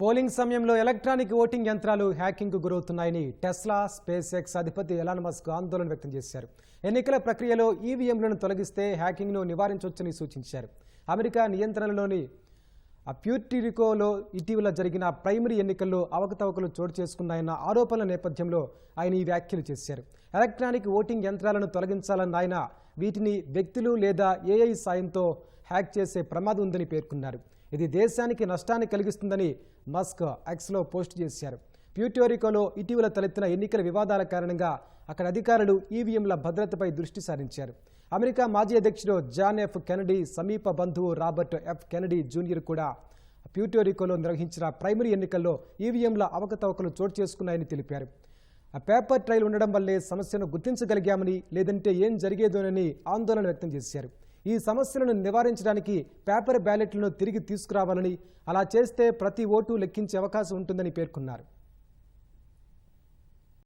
Polling సమయంలో electronic voting యంత్రాలు హ్యాకింగ్కు గురవుతున్నాయని టెస్లా స్పేస్ ఎక్స్ అధిపతి ఎలాన్ మస్క్ ఆందోళన వ్యక్తం చేశారు. ఎన్నికల ప్రక్రియలో ఈవీఎంలను తొలగిస్తే హ్యాకింగ్ను నివారించవచ్చని సూచించారు. అమెరికా నియంత్రణలోని ప్యూర్టిరికోలో ఇటీవల జరిగిన ప్రైమరీ ఎన్నికల్లో అవకతవకలు చోటు చేసుకున్నాయన్న ఆరోపణల నేపథ్యంలో ఆయన ఈ వ్యాఖ్యలు చేశారు. ఎలక్ట్రానిక్ ఓటింగ్ యంత్రాలను తొలగించాలన్న ఆయన వీటిని వ్యక్తులు లేదా ఏఐ సాయంతో హ్యాక్ చేసే ప్రమాదం ఉందని పేర్కొన్నారు. ఇది దేశానికి నష్టాన్ని కలిగిస్తుందని మస్క్ ఎక్స్లో పోస్ట్ చేశారు. ప్యూటోరికోలో ఇటీవల తలెత్తిన ఎన్నికల వివాదాల కారణంగా అక్కడ అధికారులు ఈవీఎంల భద్రతపై దృష్టి సారించారు. అమెరికా మాజీ అధ్యక్షుడు జాన్ ఎఫ్ కెనడీ సమీప బంధువు రాబర్ట్ ఎఫ్ కెనడీ జూనియర్ కూడా ప్యూటోరికోలో నిర్వహించిన ప్రైమరీ ఎన్నికల్లో ఈవీఎంల అవకతవకలు చోటు చేసుకున్నాయని తెలిపారు. ఆ పేపర్ ట్రైల్ ఉండడం వల్లే సమస్యను గుర్తించగలిగామని లేదంటే ఏం జరిగేదోనని ఆందోళన వ్యక్తం చేశారు. ఈ సమస్యలను నివారించడానికి పేపర్ బ్యాలెట్లను తిరిగి తీసుకురావాలని అలా చేస్తే ప్రతి ఓటు లెక్కించే అవకాశం ఉంటుందని పేర్కొన్నారు.